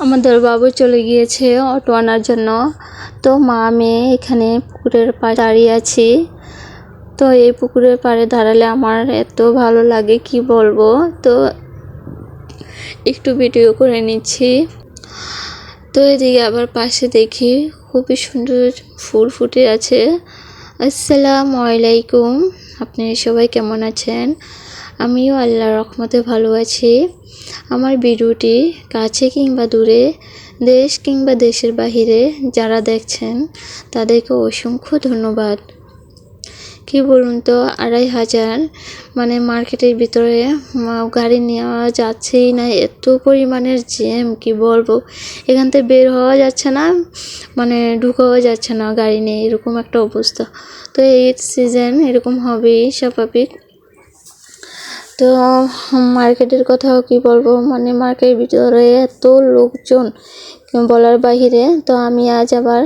আমাদের বাবু চলে গিয়েছে অটো আনার জন্য। তো মা মেয়ে এখানে পুকুরের পাড়ে দাঁড়িয়ে আছি। তো এই পুকুরের পাড়ে দাঁড়ালে আমার এত ভালো লাগে, কি বলব? তো একটু ভিডিও করে নিচ্ছি। তো এদিকে আবার পাশে দেখি খুবই সুন্দর ফুল ফুটে আছে। আসসালামু আলাইকুম। আপনি সবাই কেমন আছেন? আমিও আল্লাহর রহমতে ভালো আছি। আমার ভিডিওটি কাছে কিংবা দূরে, দেশ কিংবা দেশের বাহিরে যারা দেখছেন, তাদেরকে অসংখ্য ধন্যবাদ। কি বলুন তো, আড়াই হাজার মানে মার্কেটের ভিতরে গাড়ি নেওয়া যাচ্ছেই না, এত পরিমাণের জ্যাম, কি বলব? এখান থেকে বের হওয়া যাচ্ছে না মানে ঢুকাও যাচ্ছে না, গাড়ি নিয়ে এরকম একটা অবস্থা। তো এই সিজন এরকম হবেই, স্বাভাবিক। তো মার্কেটের কথাও কি বলব? মানে মার্কেটের ভিতরে এত লোকজন বলার বাহিরে। তো আমি আজ আবার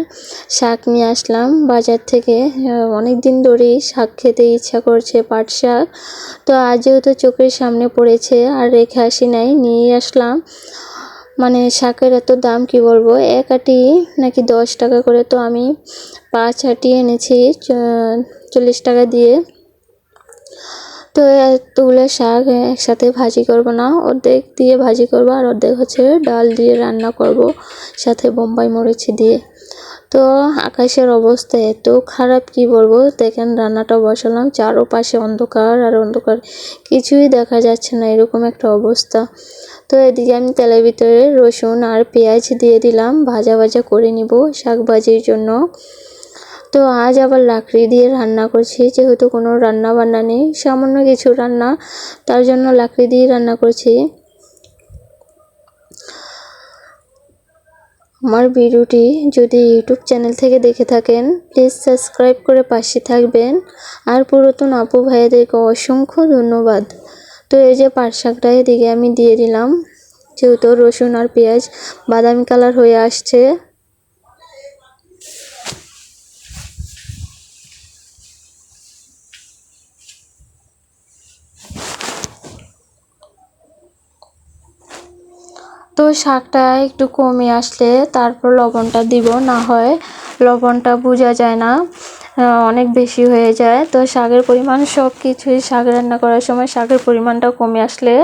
শাক নিয়ে আসলাম বাজার থেকে। অনেক দিন ধরেই শাক খেতে ইচ্ছা করছে, পাট শাক। তো আজ যেহেতু চোখের সামনে পড়েছে আর রেখে আসি নাই নিয়ে আসলাম। মানে শাকের এত দাম কি বলব? এক আটি নাকি দশ টাকা করে তো আমি পাঁচ আটি এনেছি চল্লিশ টাকা দিয়ে। তো এতগুলো শাক একসাথে ভাজি করব না, অর্ধেক দিয়ে ভাজি করব আর অর্ধেক হচ্ছে ডাল দিয়ে রান্না করব, সাথে বোম্বাই মরিচ দিয়ে। তো আকাশের অবস্থা এত খারাপ, কি বলব? দেখেন রান্নাটা বসালাম, চারোপাশে অন্ধকার আর অন্ধকার, কিছুই দেখা যাচ্ছে না, এরকম একটা অবস্থা। তো এদিকে আমি তেলের ভিতরে রসুন আর পেঁয়াজ দিয়ে দিলাম, ভাজা ভাজা করে নিব শাক ভাজির জন্য। তো আজ আবার লাকড়ি দিয়ে রান্না করছি, যেহেতু কোনো রান্না বান্না নেই, সামান্য কিছু রান্না, তার জন্য লাকড়ি দিয়ে রান্না করছি। আমার ভিডিওটি যদি ইউটিউব চ্যানেল থেকে দেখে থাকেন, প্লিজ সাবস্ক্রাইব করে পাশে থাকবেন। আর পুরাতন আপু ভাইয়াদেরকে অসংখ্য ধন্যবাদ। তো এই যে পাট শাকটা এদিকে আমি দিয়ে দিলাম, যেহেতু রসুন আর পেঁয়াজ বাদামি কালার হয়ে আসছে। তো শাকটা একটু কমে আসলে তারপর লবণটা দিব, না হয় লবণটা বোঝা যায় না অনেক বেশি হয়ে যায়। তো শাকের পরিমাণ সব কিছুই শাক রান্না করার সময় শাকের পরিমাণটা কমে আসলে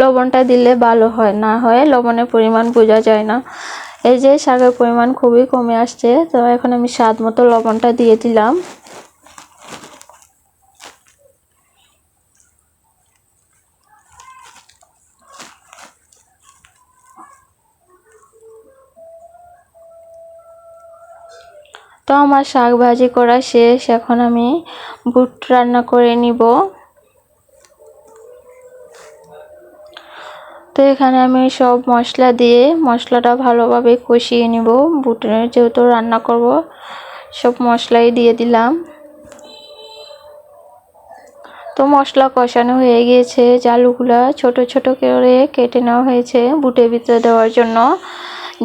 লবণটা দিলে ভালো হয়, না হয় লবণের পরিমাণ বোঝা যায় না। এই যে শাকের পরিমাণ খুবই কমে আসছে, তো এখন আমি স্বাদ মতো লবণটা দিয়ে দিলাম। তো আমার শাক ভাজি করা শেষ। এখন আমি বুট রান্না করে নিব। তো এখানে আমি সব মশলা দিয়ে মশলাটা ভালোভাবে কষিয়ে নিব। বুটের যেহেতু রান্না করব, সব মশলাই দিয়ে দিলাম। তো মশলা কষানো হয়ে গিয়েছে। জালুগুলা ছোট ছোট করে কেটে নেওয়া হয়েছে বুটের ভিতরে দেওয়ার জন্য।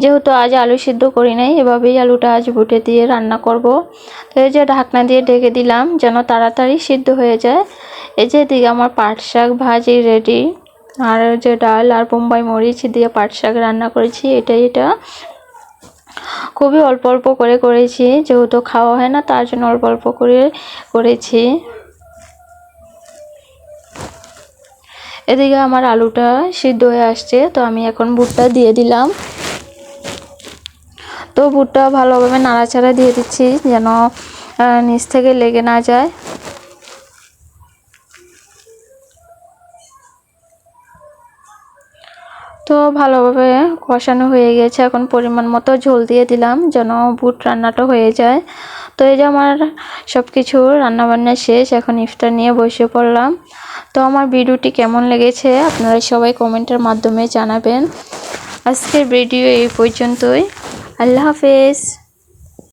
যেহেতু আজ আলু সিদ্ধ করি নাই, এভাবেই আলুটা আজ বুটে দিয়ে রান্না করব। তো এই যে ঢাকনা দিয়ে ঢেকে দিলাম, যেন তাড়াতাড়ি সিদ্ধ হয়ে যায়। এই যে এদিকে আমার পাট শাক ভাজি রেডি আর যে ডাল আর বোম্বাই মরিচ দিয়ে পাট শাক রান্না করেছি এটা এটা। খুবই অল্প অল্প করে করেছি, যেহেতু খাওয়া হয় না, তার জন্য অল্প অল্প করে করেছি। এদিকে আমার আলুটা সিদ্ধ হয়ে আসছে, তো আমি এখন বুটটা দিয়ে দিলাম। তো বুটটা ভালোভাবে নাড়াচাড়া দিয়ে দিচ্ছি যেন নিচ থেকে লেগে না যায়। তো ভালোভাবে কষানো হয়ে গেছে। এখন পরিমাণ মতো ঝোল দিয়ে দিলাম যেন বুট রান্নাটা হয়ে যায়। তো এই যে আমার সব কিছু রান্নাবান্না শেষ, এখন ইফতার নিয়ে বসে পড়লাম। তো আমার ভিডিওটি কেমন লেগেছে আপনারা সবাই কমেন্টের মাধ্যমে জানাবেন। আজকের ভিডিও এই পর্যন্তই। আল্লাহ হাফেজ।